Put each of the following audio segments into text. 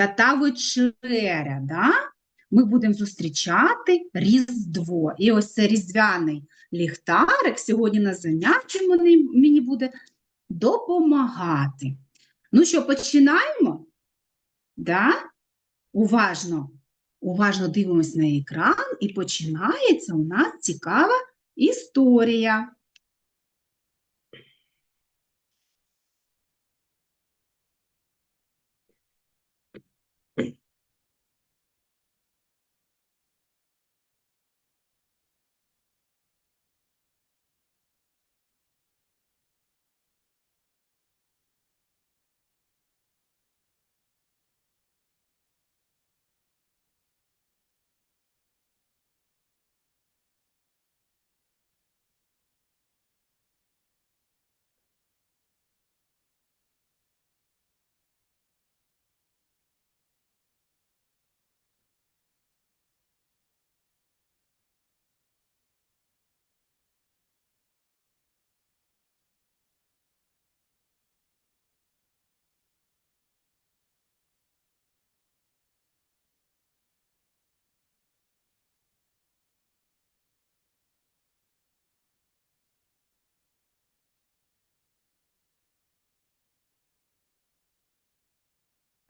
свята вечеря, да? ми будемо зустрічати Різдво. І ось це різдвяний ліхтарик сьогодні на занятті мені, мені буде допомагати. Ну що, починаємо? Да? Уважно, уважно дивимось на екран, і починається у нас цікава історія.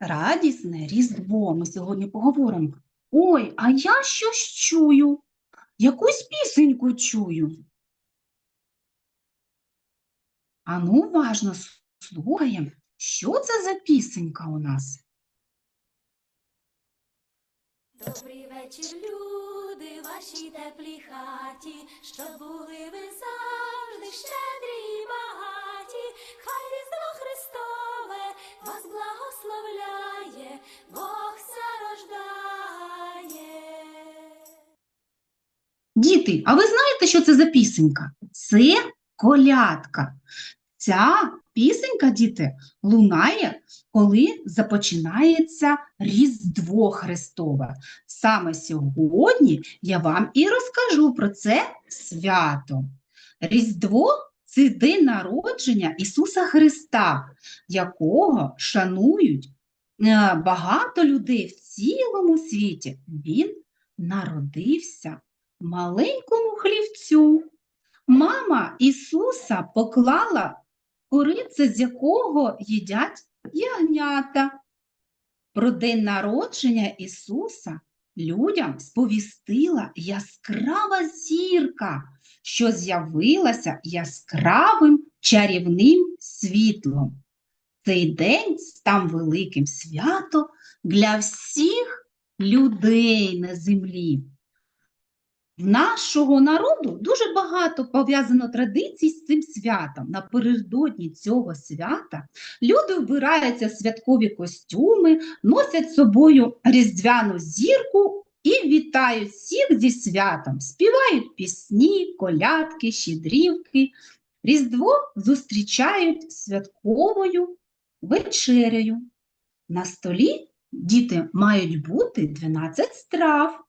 Радісне Різдво. Ми сьогодні поговоримо. Ой, а я щось чую. Якусь пісеньку чую. Ану, уважно слухаємо, що це за пісенька у нас? Добрий вечір, люди, вашій теплій хаті, щоб були ви завжди щедрі і багаті. Хай Різдво Христове вас благословляє, Бог ся рождає. Діти, а ви знаєте, що це за пісенька? Це колядка. Ця пісенька, діти, лунає, коли започинається Різдво Христове. Саме сьогодні я вам і розкажу про це свято. Різдво це день народження Ісуса Христа, якого шанують е, багато людей в цілому світі. Він народився маленькому хлівцю. Мама Ісуса поклала курице, з якого їдять ягнята. Про день народження Ісуса людям сповістила яскрава зірка, що з'явилася яскравим чарівним світлом. Цей день став великим свято для всіх людей на землі. Нашого народу дуже багато пов'язано традицій з цим святом. Напередодні цього свята люди вбираються в святкові костюми, носять з собою різдвяну зірку і вітають всіх зі святом, співають пісні, колядки, щедрівки. Різдво зустрічають святковою вечерею. На столі діти мають бути 12 страв.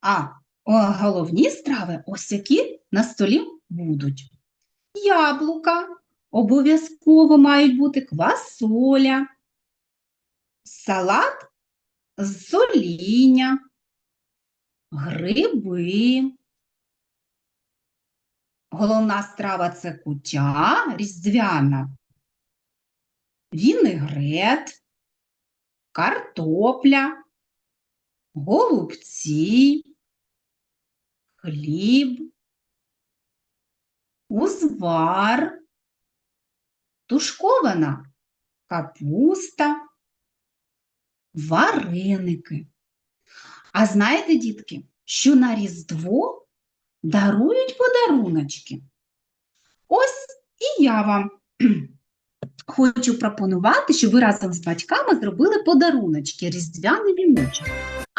А головні страви ось які на столі будуть. Яблука обов'язково мають бути квасоля, салат з соління, гриби. Головна страва це кутя різдвяна, вінегрет, картопля, голубці хліб, узвар, тушкована капуста, вареники. А знаєте, дітки, що на Різдво дарують подаруночки? Ось і я вам хочу пропонувати, щоб ви разом з батьками зробили подаруночки, різдвяний віночок.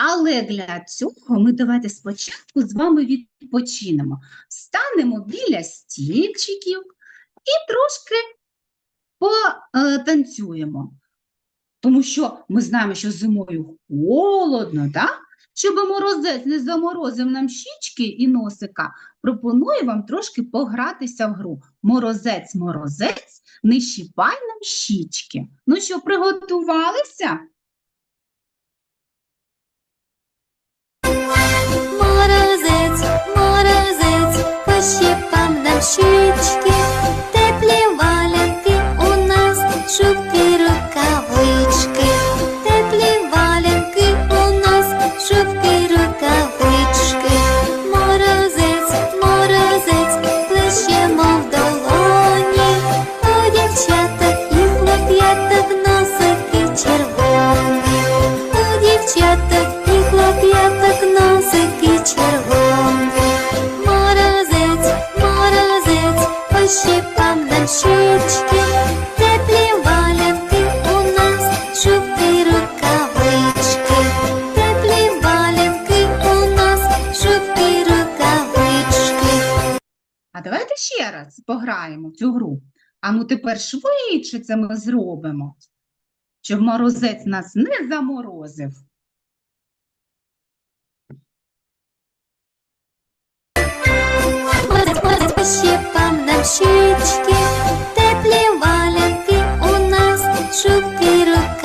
Але для цього ми давайте спочатку з вами відпочинемо. Станемо біля стільчиків і трошки потанцюємо. Тому що ми знаємо, що зимою холодно, так? Щоб морозець не заморозив нам щічки і носика, пропоную вам трошки погратися в гру. Морозець, морозець, не щіпай нам щічки. Ну що, приготувалися? Щічки, пощипам нам щічки, теплі валянки у нас, шубки, рукавички, теплі валянки у нас, шубки, рукавички. А давайте ще раз пограємо в цю гру. А ну тепер швидше це ми зробимо, щоб морозець нас не заморозив. Пощипам нам щічки, теплі валянки у нас, шубки, рукавички,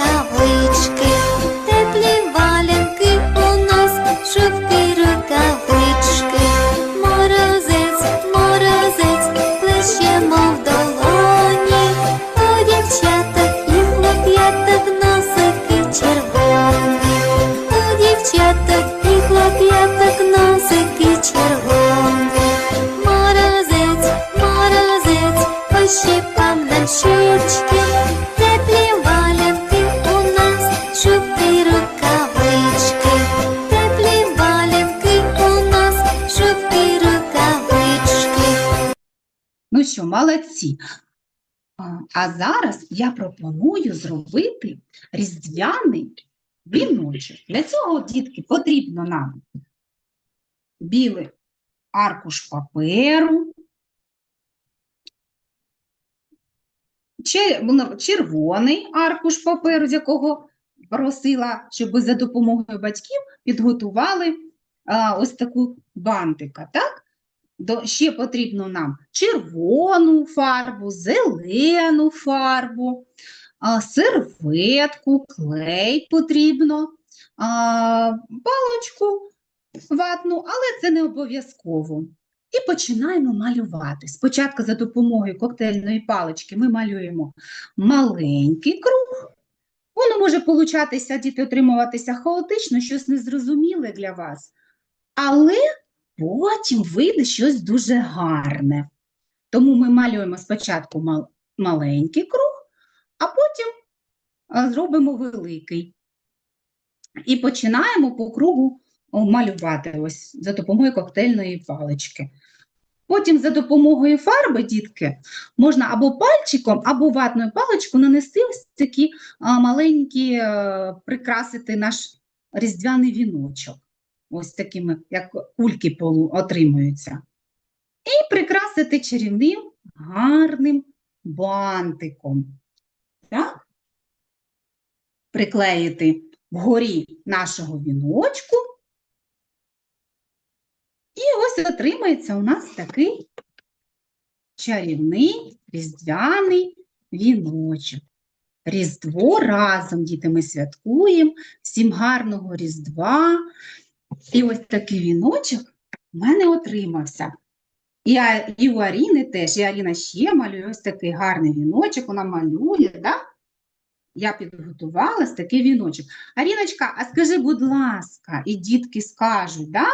пощипам нам теплі валянки у нас, шубки, рукавички, теплі валянки у нас, шубки, рукавички. Ну що, молодці. А зараз я пропоную зробити різдвяний віночок. Для цього, дітки, потрібно нам білий аркуш паперу, чер- ну, червоний аркуш паперу, з якого просила, щоб за допомогою батьків підготували а, ось таку бантика, так? До, ще потрібно нам червону фарбу, зелену фарбу, а, серветку, клей потрібно, а, паличку ватну, але це не обов'язково. І починаємо малювати. Спочатку за допомогою коктейльної палички ми малюємо маленький круг. Воно може получатися, діти, отримуватися хаотично, щось незрозуміле для вас. Але потім вийде щось дуже гарне. Тому ми малюємо спочатку мал- маленький круг, а потім зробимо великий. І починаємо по кругу малювати ось за допомогою коктейльної палички. Потім за допомогою фарби, дітки, можна або пальчиком, або ватною паличкою нанести ось такі маленькі, е, прикрасити наш різдвяний віночок ось такими, як кульки отримуються. І прикрасити чарівним гарним бантиком. Так? Приклеїти вгорі нашого віночку. Ось отримається у нас такий чарівний різдвяний віночок. Різдво разом, діти, ми святкуємо. Всім гарного Різдва. І ось такий віночок в мене отримався. І, і у Аріни теж. І Аріна ще малює ось такий гарний віночок. Вона малює, да? Я підготувалась такий віночок. Аріночка, а скажи, будь ласка, і дітки скажуть, да?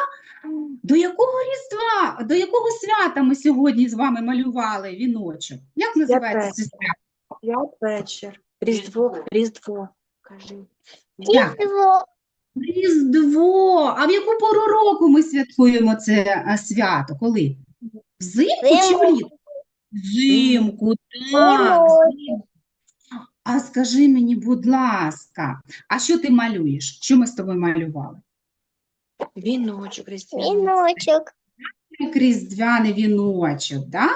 до якого Різдва, до якого свята ми сьогодні з вами малювали віночок? Як називається це свято? Святвечір. Різдво, Різдво. Кажи. Як? Різдво. А в яку пору року ми святкуємо це свято? Коли? Взимку чи влітку? Взимку, так. взимку. А скажи мені, будь ласка, а що ти малюєш? Що ми з тобою малювали? Віночок різдвяний. Віночок. Різдвяний віночок, да?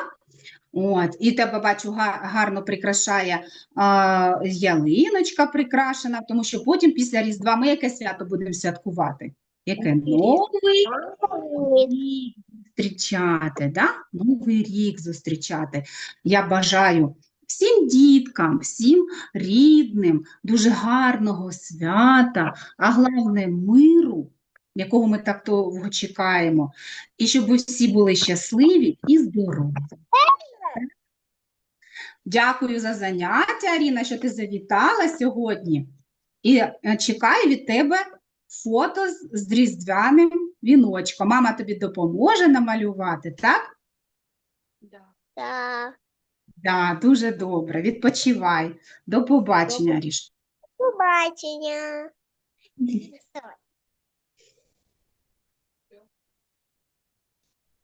От, і тебе бачу, гарно прикрашає а, ялиночка прикрашена, тому що потім після Різдва ми яке свято будемо святкувати? Яке? Новий рік зустрічати, да? Новий рік зустрічати. Я бажаю всім діткам, всім рідним дуже гарного свята, а головне миру якого ми так довго чекаємо, і щоб ви всі були щасливі і здорові. Дякую за заняття, Аріна, що ти завітала сьогодні. І е, чекаю від тебе фото з, різдвяним віночком. Мама тобі допоможе намалювати, так? Да. Да. Да, дуже добре. Відпочивай. До побачення, Ріш. Побачення.